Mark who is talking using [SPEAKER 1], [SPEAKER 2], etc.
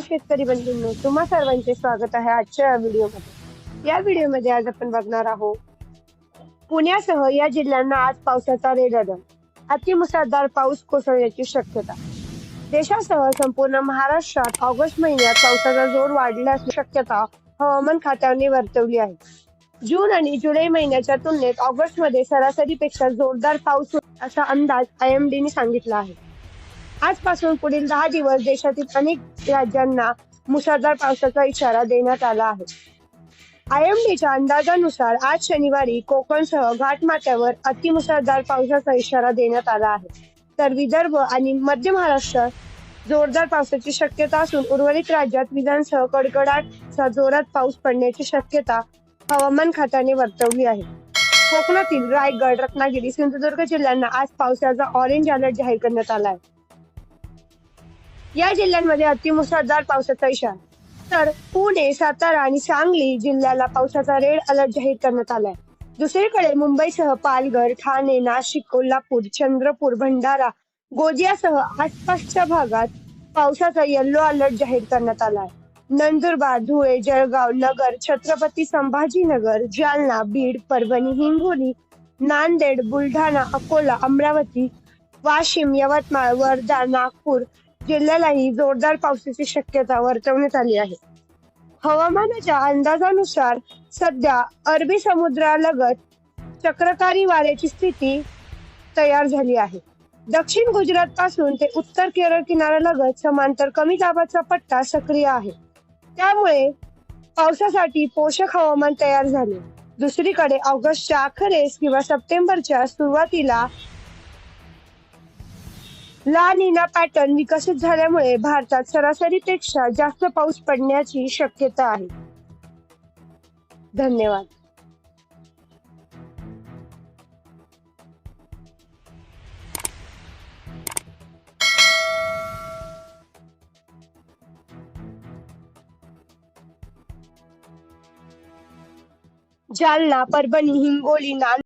[SPEAKER 1] शेतकरी बंधूंनो तुम्हा सर्वांचे स्वागत आहे आजच्या व्हिडिओमध्ये. या व्हिडिओमध्ये आज आपण बघणार आहोत पुण्यासह या जिल्ह्यांना आज पावसाचा रेड अलर्ट अतिमुसळधार पाऊस कोसळण्याची शक्यता. देशासह संपूर्ण महाराष्ट्रात ऑगस्ट महिन्यात पावसाचा जोर वाढण्याची शक्यता हवामान खात्याने वर्तवली आहे. जून आणि जुलै महिन्याच्या तुलनेत ऑगस्टमध्ये सरासरीपेक्षा जोरदार पाऊस असा अंदाज आयएमडी ने सांगितला आहे. आजपासून पुढील दहा दिवस देशातील अनेक राज्यांना मुसळधार पावसाचा इशारा देण्यात आला आहे. आयएमडीच्या अंदाजानुसार आज शनिवारी कोकणसह घाटमाथ्यावर अतिमुसळधार पावसाचा इशारा देण्यात आला आहे. तर विदर्भ आणि मध्य महाराष्ट्रात जोरदार पावसाची शक्यता असून उर्वरित राज्यात विजांसह कडकडाटचा जोरात पाऊस पडण्याची शक्यता हवामान खात्याने वर्तवली आहे. कोकणातील रायगड रत्नागिरी सिंधुदुर्ग जिल्ह्यांना आज पावसाचा ऑरेंज अलर्ट जाहीर करण्यात आला आहे. या जिल्ह्यांमध्ये अतिमुसळधार पावसाचा इशारा. तर पुणे सातारा आणि सांगली जिल्ह्याला पावसाचा रेड अलर्ट जाहीर करण्यात आलाय. दुसरीकडे मुंबईसह पालघर ठाणे नाशिक कोल्हापूर चंद्रपूर भंडारा गोदियासह आसपासच्या भागात पावसाचा येल्लो अलर्ट जाहीर करण्यात आलाय. नंदुरबार धुळे जळगाव नगर छत्रपती संभाजीनगर जालना बीड परभणी हिंगोली नांदेड बुलढाणा अकोला अमरावती वाशिम यवतमाळ वर्धा नागपूर जिल्ह्यालाही जोरदार पावसाची शक्यता वर्तवण्यात आली आहे. हवामानाच्या अंदाजानुसार सध्या अरबी समुद्रालगत चक्रकारी वाऱ्याची स्थिती तयार झाली आहे. दक्षिण गुजरात पासून ते उत्तर केरळ किनाऱ्यालगत समांतर कमी दाबाचा पट्टा सक्रिय आहे. त्यामुळे पावसासाठी पोषक हवामान तयार झाले. दुसरीकडे ऑगस्टच्या अखेरीस किंवा सप्टेंबरच्या सुरुवातीला ला निना पॅटर्न विकसित झाल्यामुळे भारतात सरासरीपेक्षा जास्त पाऊस पडण्याची शक्यता आहे. धन्यवाद. जालना परभणी हिंगोली नांदेड